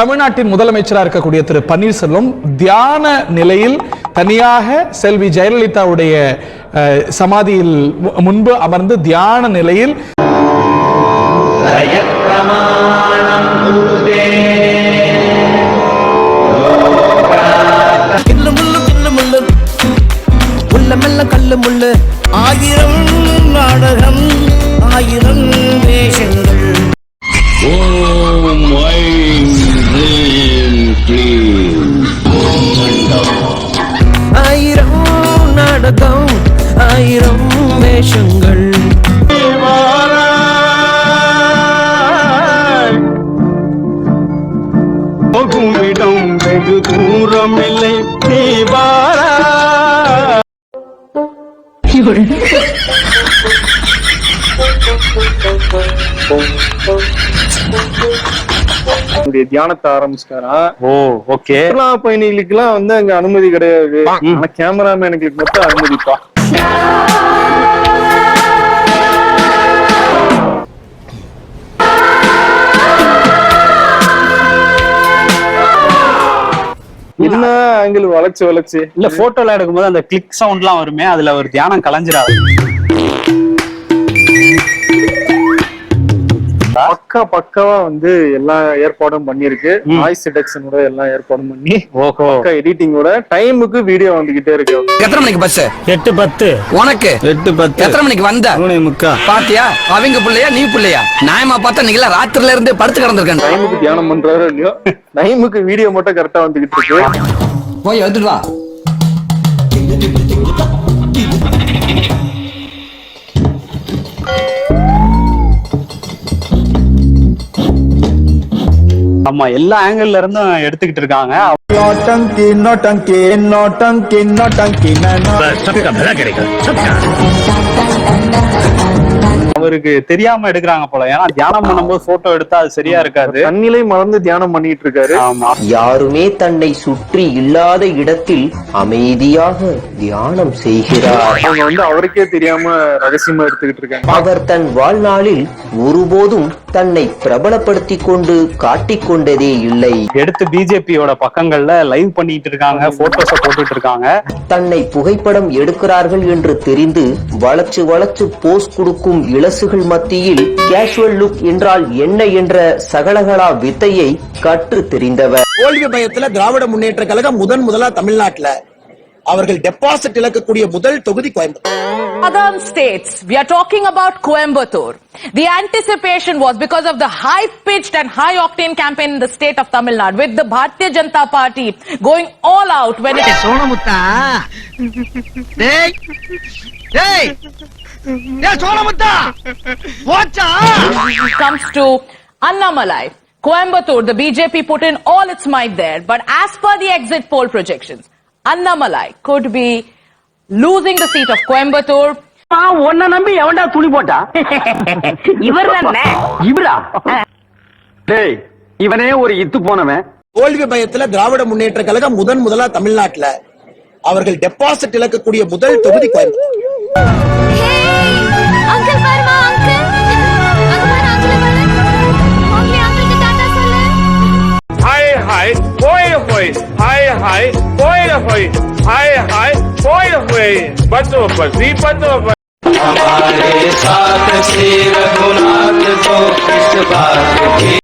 தமிழ்நாட்டின் முதலமைச்சராக இருக்கக்கூடிய திரு பன்னீர்செல்வம் தியான நிலையில் தனியாக செல்வி ஜெயலலிதாவுடைய சமாதியில் முன்பு அமர்ந்து தியான நிலையில் கல்லு முள்ளு ஆயிரம் நாடகம் ஆயிரம் வேஷங்கள் ஓம் நாடகம் ஆயிரம் வேஷங்கள். போகும் இடம் வெகு தூரம் இல்லை தீபாரா அவருடைய தியானத்தை ஆரம்பிச்சிட்டாரா? ஓ ஓகே. சுற்றுலா பயணிகளுக்கு எல்லாம் வந்து அங்க அனுமதி கிடையாது. ஆனா கேமராமேனுக்கு மட்டும் அனுமதிப்பா. என்ன ஆங்கிள் வளைச்சு வளைச்சு? இல்ல போட்டோல எடுக்கும்போது அந்த கிளிக் சவுண்ட்லாம் வருமே அதுல ஒரு தியானம் கலைஞ்சிடாது. பக்கா பக்காவா வந்து எல்லா ஏற்பாடும் பண்ணிருக்கு ம். நாய்ஸ் டிடெக்ஷனோட எல்லா ஏற்பாடும் பண்ணி ஓஹோ. பக்கா எடிட்டிங்கோட டைமுக்கு வீடியோ வந்துகிட்டே இருக்கு. எத்தனை மணிக்கு பஸ் எட்டு பத்து. உனக்கு? எட்டு பத்து. எத்தனை மணிக்கு வந்த? மூணு முக்கா. பாத்தியா? அவங்க பிள்ளையா நீ பிள்ளையா? நியாயமா பார்த்தா நீங்களா ராத்திரில இருந்து படுத்து கிடந்திருக்கேன் டைமுக்கு தியானம் பண்றாரோ இல்லையோ டைமுக்கு வீடியோ மட்டும் கரெக்டா வந்துகிட்டு இருக்கு. போய் எடுத்துட்டு வா. ஆமா எல்லா ஆங்கிள் இருந்தும் எடுத்துக்கிட்டு இருக்காங்க. நோட்டங்கி நோட்டங்கி நோட்டங்கி நோட்டங்கி அவருக்கு தெரியாம எடுக்கிறாங்க போல. ஏன்னா தியானம் பண்ணும்போது போட்டோ எடுத்தா அது சரியா இருக்காது. தன்னிலை மறந்து தியானம் பண்ணிட்டு இருக்காரு. ஆமா. யாருமே தன்னை சுற்றி இல்லாத இடத்தில் அமைதியாக தியானம் செய்கிறார். அவங்க வந்து அவருக்கே தெரியாம ரகசியமா எடுத்துக்கிட்டு இருக்காங்க. அவர் தன் வாழ்நாளில் ஒருபோதும் தன்னை பிரபலப்படுத்திக் கொண்டு காட்டிக் கொண்டதே இல்லை. எடுத்து பிஜேபியோட பக்கங்கள்ல லைவ் பண்ணிட்டு இருக்காங்க போட்டோஸ போட்டுட்டு இருக்காங்க. தன்னை புகைப்படம் எடுக்கிறார்கள் என்று தெரிந்து வளைச்சு வளைச்சு போஸ் கொடுக்கும் இளசுகள் மத்தியில் கேஷுவல் லுக் என்றால் என்ன என்ற சகலகலா வித்தையை கற்று தெரிந்தவர். தோல்வி பயத்துல திராவிட முன்னேற்ற கழகம் முதன் முதலா தமிழ்நாட்டுல அவர்கள் டெபாசிட் இழக்கக்கூடிய முதல் தொகுதி Coimbatore. Southern states, we are talking about Coimbatore. The anticipation was because of the high-pitched and high-octane campaign in the state of Tamil Nadu with the Bharatiya Janata Party going all out when it... Sonamutta! Hey! Hey! Hey, Sonamutta! Watcha! comes to Annamalai. Coimbatore, the BJP put in all its might there, but as per the exit poll projections, Annamalai could be losing the seat of Coimbatore. உன்னை நம்பி எவன்டா துணி போட்டா? இவர்? இவரா டேய் இவனே ஒரு இத்து போனவன். தோல்வி பயத்துல திராவிட முன்னேற்ற கழகம் முதன் முதலா தமிழ்நாட்டுல அவர்கள் டெபாசிட் இழக்கக்கூடிய முதல் தொகுதி கோயம்புத்தூர் அங்கிளுக்கு டாடா சொல்லு. ஹாய் ஹாய் போய் போய். ஹாய். ஹாய் போய் போய் ஹாய் ஹாய் போய் போய் பத்து பசி பத்து கண்ண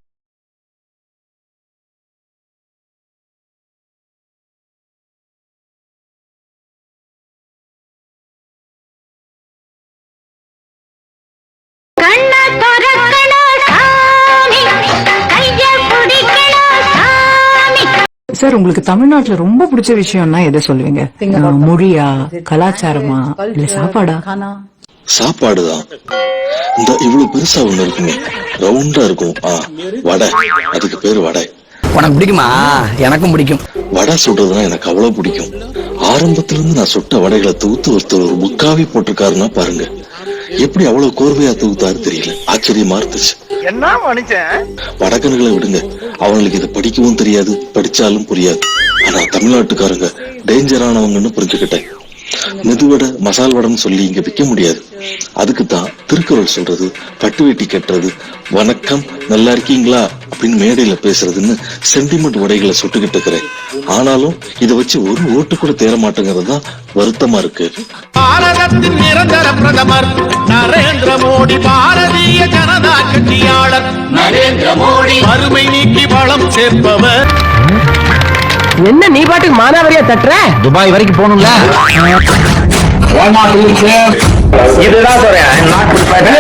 சார் உங்களுக்கு தமிழ்நாட்டுல ரொம்ப பிடிச்ச விஷயம்னா எதை சொல்லுவீங்க? மொழியா கலாச்சாரமா? இல்ல சாப்பாடா? சாப்பாடு தான் இந்த இவ்வளவு பெருசா ஒண்ணு இருக்குமே. ரவுண்டா இருக்கும். வடை. அதுக்கு பேரு வடை. உனக்கு பிடிக்குமா? எனக்கும் பிடிக்கும். வடை சுடுறதுனா எனக்கு அவ்வளவு பிடிக்கும். ஆரம்பத்துல இருந்து நான் சுட்ட வடைகளை தூத்து ஒருத்தர் ஒரு முக்காவி போட்டிருக்காருன்னா பாருங்க. எப்படி அவ்வளவு கோர்வையா தூத்தாரு தெரியல. ஆச்சரியமா இருந்துச்சு. என்ன மனுஷன்? வடக்கன்களை விடுங்க. அவங்களுக்கு இதை படிக்கவும் தெரியாது படிச்சாலும் புரியாது. ஆனா தமிழ்நாட்டுக்காரங்க டேஞ்சரானவங்கன்னு புரிஞ்சுக்கிட்டேன். மெதுவடை மசால் வடன்னு சொல்லி இங்க விற்க முடியாது. அதுக்கு தான் திருக்குறள் சொல்றது பட்டு வேட்டி கட்டுறது வணக்கம் நல்லா இருக்கீங்களா? அப்படின்னு மேடையில பேசுறதுன்னு சென்டிமெண்ட் உடைகளை சுட்டுக்கிட்டு இருக்கிறேன். ஆனாலும் இதை வச்சு ஒரு ஓட்டு கூட தேர மாட்டேங்கிறது தான் வருத்தமா இருக்கு. பாரதத்தின் நிரந்தர பிரதமர் நரேந்திர மோடி பாரதிய ஜனதா கட்சியாளர். நரேந்திர மோடி. வறுமை நீக்கி வளம் சேர்ப்பவர். என்ன நீ பாட்டுக்கு மானாவரியா தட்டுற? துபாய் வரைக்கும் போகணும்ல? இதுதான் சொல்றேன். Not anti